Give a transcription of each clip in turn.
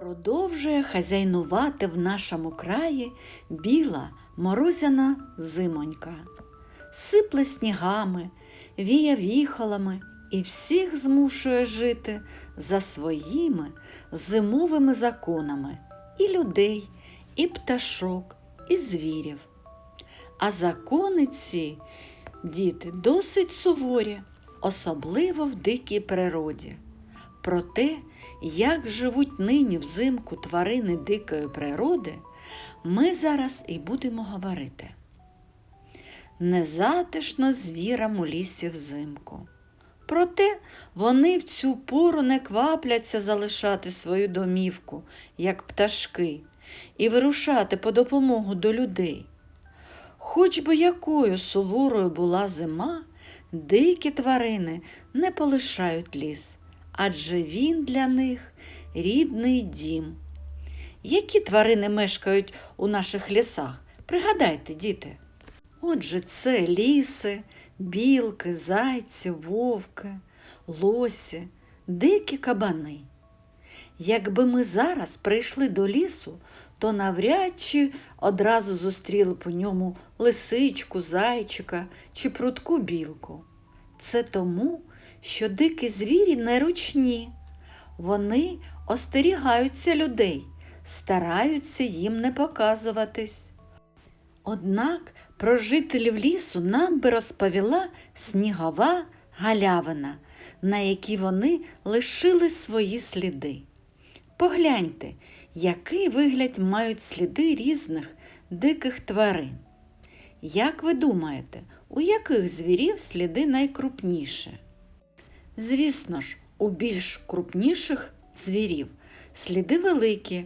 Продовжує хазяйнувати в нашому краї біла морозяна зимонька. Сипле снігами, віє віхолами і всіх змушує жити за своїми зимовими законами і людей, і пташок, і звірів. А закони ці, діти, досить суворі, особливо в дикій природі. Про те, як живуть нині взимку тварини дикої природи, ми зараз і будемо говорити. Незатишно звірам у лісі взимку. Проте вони в цю пору не квапляться залишати свою домівку, як пташки, і вирушати по допомогу до людей. Хоч би якою суворою була зима, дикі тварини не полишають ліс, адже він для них рідний дім. Які тварини мешкають у наших лісах? Пригадайте, діти. Отже, це ліси, білки, зайці, вовки, лосі, дикі кабани. Якби ми зараз прийшли до лісу, то навряд чи одразу зустріли по ньому лисичку, зайчика чи прудку білку. Це тому, що дикі звірі неручні. Вони остерігаються людей, стараються їм не показуватись. Однак про жителів лісу нам би розповіла снігова галявина, на якій вони лишили свої сліди. Погляньте, який вигляд мають сліди різних диких тварин. Як ви думаєте, у яких звірів сліди найкрупніші? Звісно ж, у більш крупніших звірів сліди великі,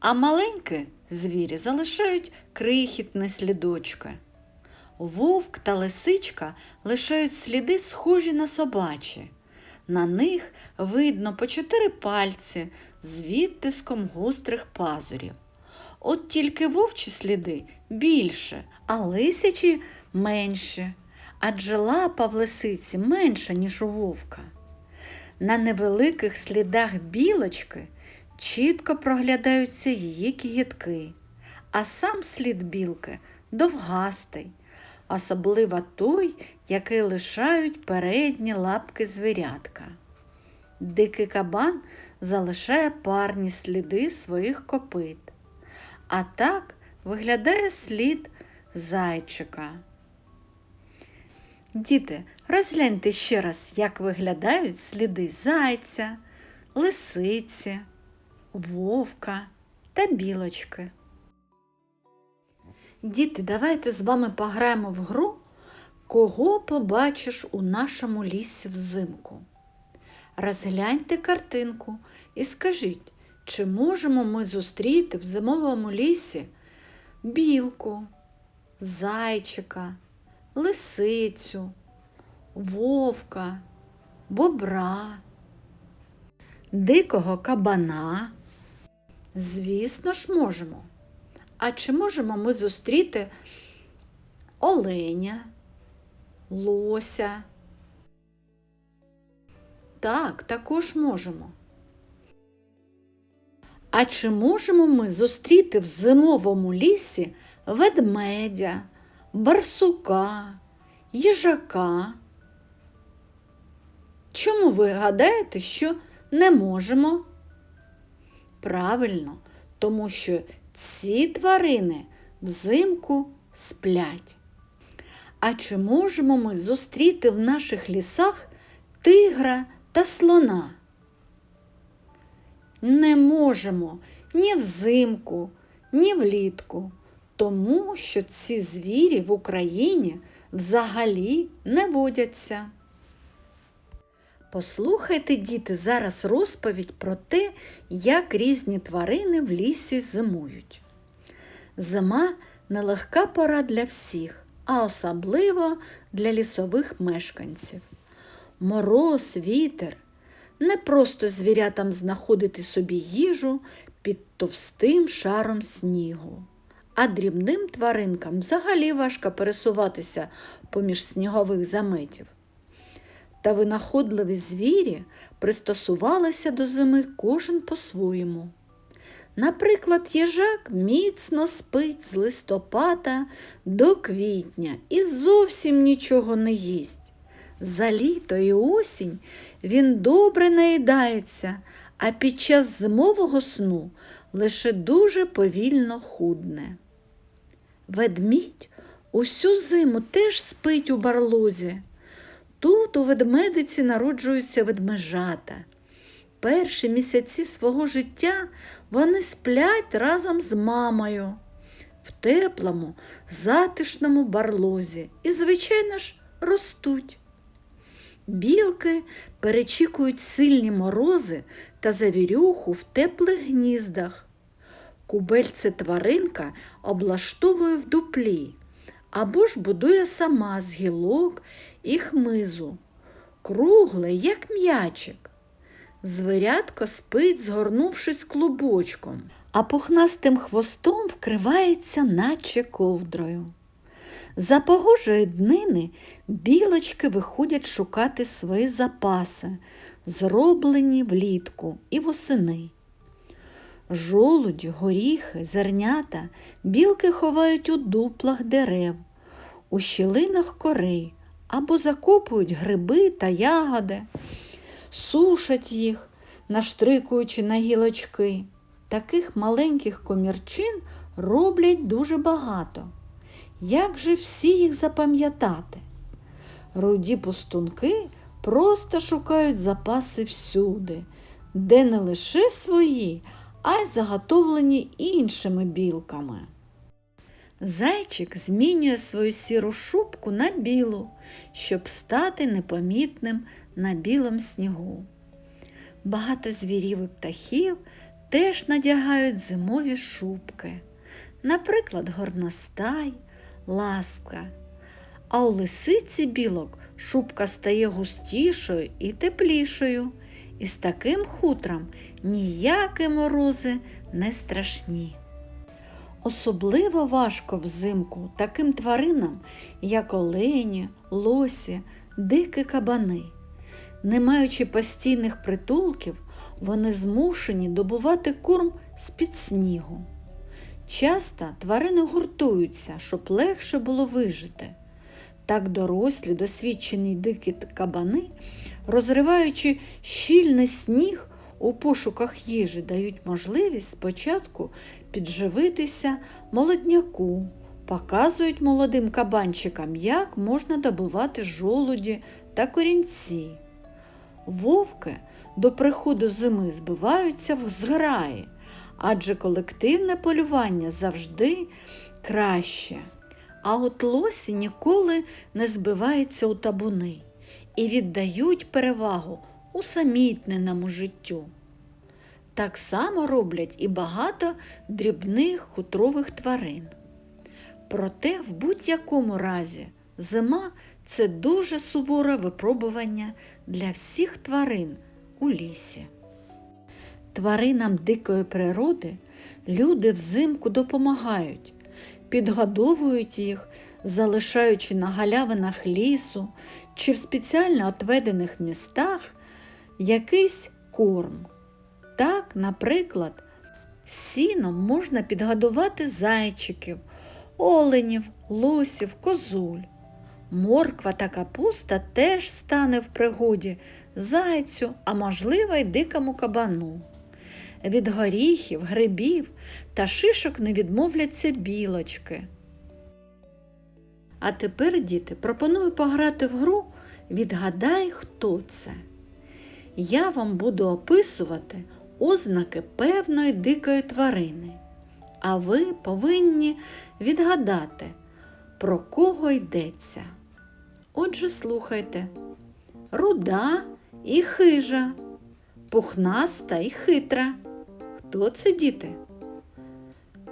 а маленькі звірі залишають крихітне слідочки. Вовк та лисичка лишають сліди, схожі на собачі. На них видно по чотири пальці з відтиском гострих пазурів. От тільки вовчі сліди більше, а лисячі менше, адже лапа в лисиці менша, ніж у вовка. На невеликих слідах білочки чітко проглядаються її кігітки, а сам слід білки довгастий, особливо той, який лишають передні лапки звірятка. Дикий кабан залишає парні сліди своїх копит. А так виглядає слід зайчика. Діти, розгляньте ще раз, як виглядають сліди зайця, лисиці, вовка та білочки. Діти, давайте з вами пограємо в гру, кого побачиш у нашому лісі взимку. Розгляньте картинку і скажіть, чи можемо ми зустріти в зимовому лісі білку, зайчика, лисицю, вовка, бобра, дикого кабана? Звісно ж, можемо. А чи можемо ми зустріти оленя, лося? Так, також можемо. А чи можемо ми зустріти в зимовому лісі ведмедя, барсука, їжака? Чому ви гадаєте, що не можемо? Правильно, тому що ці тварини взимку сплять. А чи можемо ми зустріти в наших лісах тигра та слона? Не можемо ні взимку, ні влітку, тому що ці звірі в Україні взагалі не водяться. Послухайте, діти, зараз розповідь про те, як різні тварини в лісі зимують. Зима нелегка пора для всіх, а особливо для лісових мешканців. Мороз, вітер не просто звірятам знаходити собі їжу під товстим шаром снігу, а дрібним тваринкам взагалі важко пересуватися поміж снігових заметів. та винаходливі звірі пристосувалися до зими кожен по-своєму. Наприклад, їжак міцно спить з листопада до квітня і зовсім нічого не їсть. За літо і осінь він добре наїдається, а під час зимового сну лише дуже повільно худне. Ведмідь усю зиму теж спить у барлозі. Тут у ведмедиці народжуються ведмежата. Перші місяці свого життя вони сплять разом з мамою в теплому, затишному барлозі і, звичайно ж, ростуть. Білки перечікують сильні морози та завірюху в теплих гніздах. Кубельце тваринка облаштовує в дуплі або ж будує сама з гілок і хмизу, кругле, як м'ячик. Звірятко спить, згорнувшись клубочком, а пухнастим хвостом вкривається, наче ковдрою. За погожої днини білочки виходять шукати свої запаси, зроблені влітку і восени. Жолуді, горіхи, зернята білки ховають у дуплах дерев, у щілинах корей або закопують гриби та ягоди, сушать їх, наштрикуючи на гілочки. Таких маленьких комірчин роблять дуже багато. Як же всі їх запам'ятати? Руді пустунки просто шукають запаси всюди, де не лише свої, а й заготовлені іншими білками. Зайчик змінює свою сіру шубку на білу, щоб стати непомітним на білому снігу. Багато звірів і птахів теж надягають зимові шубки, наприклад, горностай, ласка. А у лисиці білок шубка стає густішою і теплішою, і з таким хутром ніякі морози не страшні. Особливо важко взимку таким тваринам, як олені, лосі, дикі кабани. Не маючи постійних притулків, вони змушені добувати корм з-під снігу. Часто тварини гуртуються, щоб легше було вижити. Так дорослі, досвідчені дикі кабани, розриваючи щільний сніг у пошуках їжі, дають можливість спочатку підживитися молодняку, показують молодим кабанчикам, як можна добувати жолуді та корінці. Вовки до приходу зими збиваються в зграї, адже колективне полювання завжди краще. А от лосі ніколи не збиваються у табуни і віддають перевагу усамітненому життю. Так само роблять і багато дрібних хутрових тварин. Проте в будь-якому разі зима це дуже суворе випробування для всіх тварин у лісі. Тваринам дикої природи люди взимку допомагають, підгодовують їх, залишаючи на галявинах лісу чи в спеціально отведених містах якийсь корм. Так, наприклад, сіном можна підгодувати зайчиків, оленів, лосів, козуль. Морква та капуста теж стане в пригоді зайцю, а можливо й дикому кабану. Від горіхів, грибів та шишок не відмовляться білочки. А тепер, діти, пропоную пограти в гру Відгадай, хто це. Я вам буду описувати ознаки певної дикої тварини, а ви повинні відгадати, про кого йдеться. Отже, слухайте, руда і хижа, пухнаста і хитра. Хто це діти?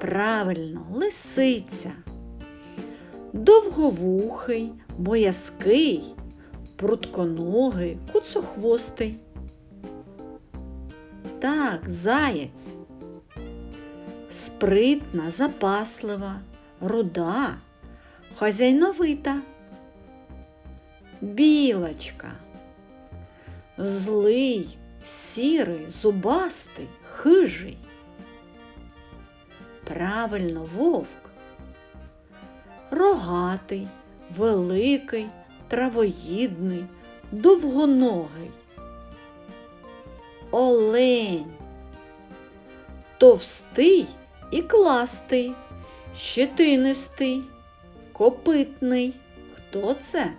Правильно, лисиця. Довговухий, боязкий, прутконогий, куцохвостий. Так, заєць. Спритна, запаслива, руда, хазяйновита. Білочка. злий, сірий, зубастий, хижий. Правильно, вовк. Рогатий, великий, травоїдний, довгоногий. Олень. Товстий і кластий, щетинистий, копитний. Хто це?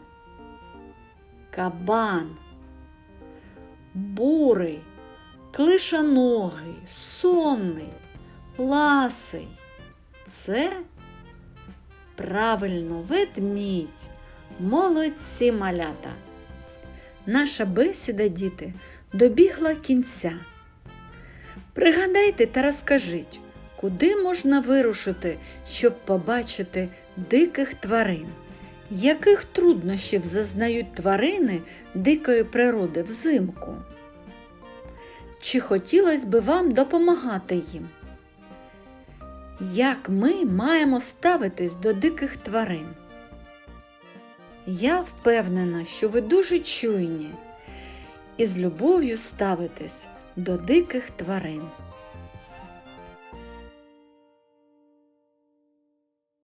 Кабан. Бурий, клишаногий, сонний, ласий. Це правильно ведмідь. Молодці малята. Наша бесіда, діти, добігла кінця. Пригадайте та розкажіть, куди можна вирушити, щоб побачити диких тварин? Яких труднощів зазнають тварини дикої природи взимку? Чи хотілося би вам допомагати їм? Як ми маємо ставитись до диких тварин? Я впевнена, що ви дуже чуйні і з любов'ю ставитесь до диких тварин.